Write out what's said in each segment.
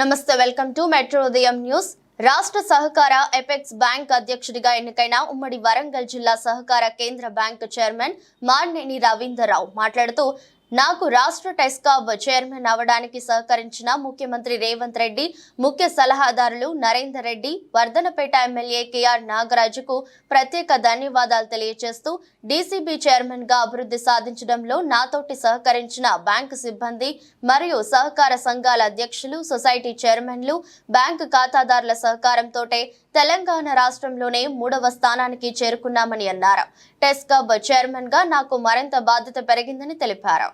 నమస్తే welcome to metro ఉదయం news. రాష్ట్ర సహకార ఎపెక్స్ బ్యాంక్ అధ్యక్షుడిగా ఎన్నికైన ఉమ్మడి వరంగల్ జిల్లా సహకార కేంద్ర బ్యాంక్ చైర్మన్ మార్నేని రవీందర్రావు మాట్లాడుతూ నాకు రాష్ట్ర టెస్కాబ్ చైర్మన్ అవడానికి సహకరించిన ముఖ్యమంత్రి రేవంత్ రెడ్డి ముఖ్య సలహాదారులు Narender Reddy Wardhannapet MLA K R నాగరాజుకు ప్రత్యేక ధన్యవాదాలు తెలియజేస్తూ డీసీబీ చైర్మన్గా అభివృద్ధి సాధించడంలో నాతోటి సహకరించిన బ్యాంకు సిబ్బంది మరియు సహకార సంఘాల అధ్యక్షులు సొసైటీ చైర్మన్లు బ్యాంకు ఖాతాదారుల సహకారంతో తెలంగాణ రాష్ట్రంలోనే మూడవ స్థానానికి చేరుకున్నామని అన్నారు. టెస్కాబ్ చైర్మన్గా నాకు మరింత బాధ్యత పెరిగిందని తెలిపారు.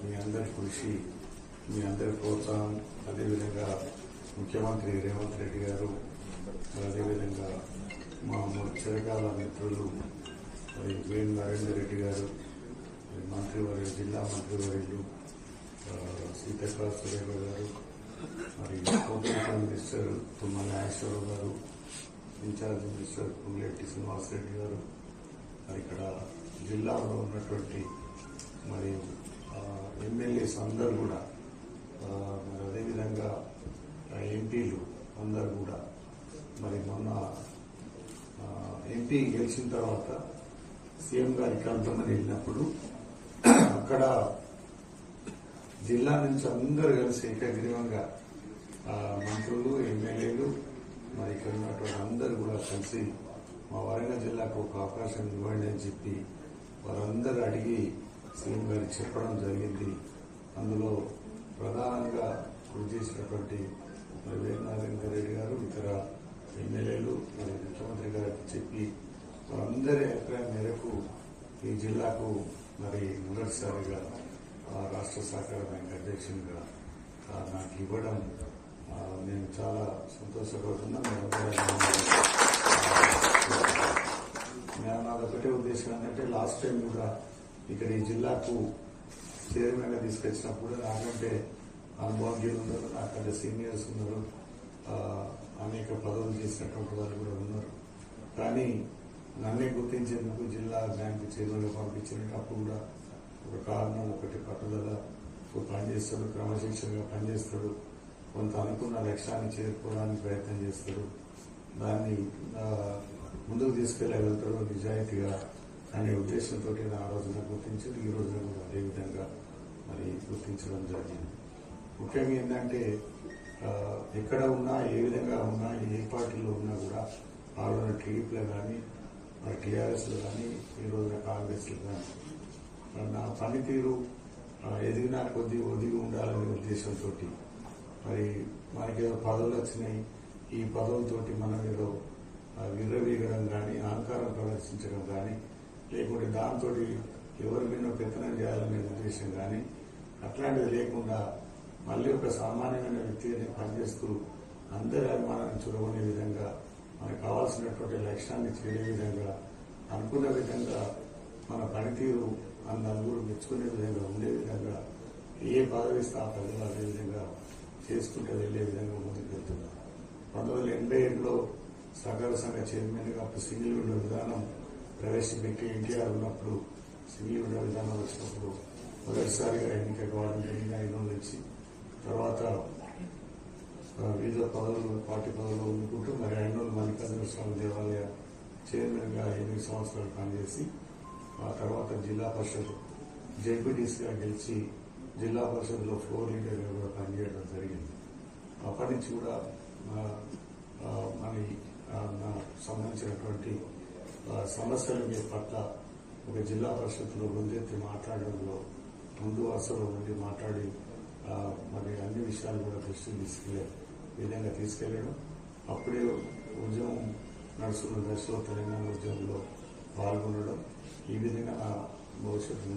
మీ అందరి కృషి మీ అందరి ప్రోత్సాహం అదేవిధంగా ముఖ్యమంత్రి రేవంత్ రెడ్డి గారు అదేవిధంగా మా చిరకాల మిత్రులు మరి వేణు నరేందర్ రెడ్డి గారు మరి మంత్రివర్య జిల్లా మంత్రివర్యులు ఆ, సీతక్క సురేఖ గారు మరి కోఆపరేషన్ మినిస్టర్ తుమ్మల నాగేశ్వరరావు గారు ఇన్ఛార్జ్ మినిస్టర్ పుల్లెట్టి శ్రీనివాసరెడ్డి గారు మరి ఇక్కడ జిల్లాలో ఉన్నటువంటి మరియు ఎమ్మెల్యేస్ అందరూ కూడా మరి అదేవిధంగా ఆ, ఎంపీలు అందరూ కూడా మరి మొన్న ఎంపీ గెలిచిన తర్వాత సీఎం గారి అంతమంది వెళ్ళినప్పుడు అక్కడ జిల్లా నుంచి అందరూ కలిసి ఏకగ్రీవంగా మంత్రులు ఎమ్మెల్యేలు మరి ఇక్కడ ఉన్నటువంటి అందరూ కూడా కలిసి మా వరంగల్ జిల్లాకు ఒక అవకాశం ఇవ్వండి అని చెప్పి వారందరూ అడిగి సీఎం గారు చెప్పడం జరిగింది అందులో ప్రధానంగా కృషి చేసినటువంటి మరి వీరనారాయణ రెడ్డి గారు ఇతర ఎమ్మెల్యేలు మరి ముఖ్యమంత్రి గారికి చెప్పి వారందరి అభిప్రాయం మేరకు ఈ జిల్లాకు మరి మొదటిసారిగా ఆ, రాష్ట్ర సహకార బ్యాంక్ అధ్యక్షునిగా నాకు ఇవ్వడం నేను చాలా సంతోషపడుతున్నా నేను నాది ఒకటే ఉద్దేశం ఏంటంటే లాస్ట్ టైం కూడా ఇక్కడ ఈ జిల్లాకు చైర్మన్గా తీసుకొచ్చినప్పుడు నాకంటే అనుభవజ్ఞులు ఉన్నారు నాకంటే సీనియర్స్ ఉన్నారు అనేక పదవులు చేసినటువంటి వాళ్ళు కూడా ఉన్నారు. కానీ నన్నే గుర్తించేందుకు జిల్లా బ్యాంకు చైర్మన్ పంపించినప్పుడు పంపించినట్టు అప్పుడు కూడా ఒక కారణం ఒకటి పట్టుదల పనిచేస్తాడు క్రమశిక్షణగా పనిచేస్తాడు కొంత అనుకున్న లక్ష్యాన్ని చేరుకోవడానికి ప్రయత్నం చేస్తాడు దాన్ని ముందుకు తీసుకెళ్ళగలుగుతాడు నిజాయితీగా అనే ఉద్దేశంతో ఆ రోజున గుర్తించింది ఈ రోజున కూడా అదేవిధంగా మరి గుర్తించడం జరిగింది. ముఖ్యంగా ఏంటంటే ఎక్కడ ఉన్నా ఏ విధంగా ఉన్నా ఏ పార్టీలో ఉన్నా కూడా ఆ రోజున టీడీపీలో కానీ మరి టీఆర్ఎస్లో కానీ ఈ రోజున కాంగ్రెస్లో కానీ నా పనితీరు ఎదిగినా కొద్ది ఒదిగి ఉండాలనే ఉద్దేశంతో మరి మనకేదో పదవులు వచ్చినాయి ఈ పదవులతోటి మనం ఏదో విర్రవీగడం కానీ అహంకారం ప్రదర్శించడం కానీ లేకుంటే దాంతో ఎవరి మీద పెత్తనం చేయాలనే ఉద్దేశం కానీ అట్లాంటిది లేకుండా మళ్ళీ ఒక సామాన్యమైన వ్యక్తిని పనిచేస్తూ అందరి అభిమానాన్ని చూడగొనే విధంగా మనకు కావాల్సినటువంటి లక్ష్యాన్ని చేరే విధంగా అనుకున్న విధంగా మన పనితీరు మన నలుగురు మెచ్చుకునే విధంగా ఉండే విధంగా ఏ పదవి స్థాపనలు అదే విధంగా చేసుకుంటూ వెళ్ళే విధంగా ముందుకు వెళ్తున్నాం. పంతొమ్మిది వందల ఎనభై ఏడులో సహకార సంఘ చైర్మన్గా అప్పుడు సింగిల్ విండో విధానం ప్రవేశపెట్టి ఎన్టీఆర్ ఉన్నప్పుడు సింగిల్ విండో విధానం వచ్చినప్పుడు మొదటిసారిగా ఎన్నిక కావడం జరిగింది ఐదు నుంచి తర్వాత వివిధ పదవులు పార్టీ పదవులు ఉండుకుంటూ మరి ఐనూరు మల్లికార్జున స్వామి దేవాలయ చైర్మన్గా ఎనిమిది సంవత్సరాలు పనిచేసి ఆ తర్వాత జిల్లా పరిషత్ జెడ్పీటీసీగా గెలిచి జిల్లా పరిషత్లో ఫ్లోర్ లీడర్గా కూడా పనిచేయడం జరిగింది. అప్పటి నుంచి కూడా మన సంబంధించినటువంటి సమస్యల మీ పట్ల ఒక జిల్లా పరిషత్లో ముందెత్తి మాట్లాడడంలో ముందు వరుసలో ఉండి మాట్లాడి మరి అన్ని విషయాలు కూడా దృష్టికి తీసుకెళ్ళే విధంగా తీసుకెళ్ళడం అప్పుడే ఉద్యమం నడుస్తున్న దశలో తెలంగాణ ఉద్యమంలో పాల్గొనడం. ఈ విధంగా భవిష్యత్తు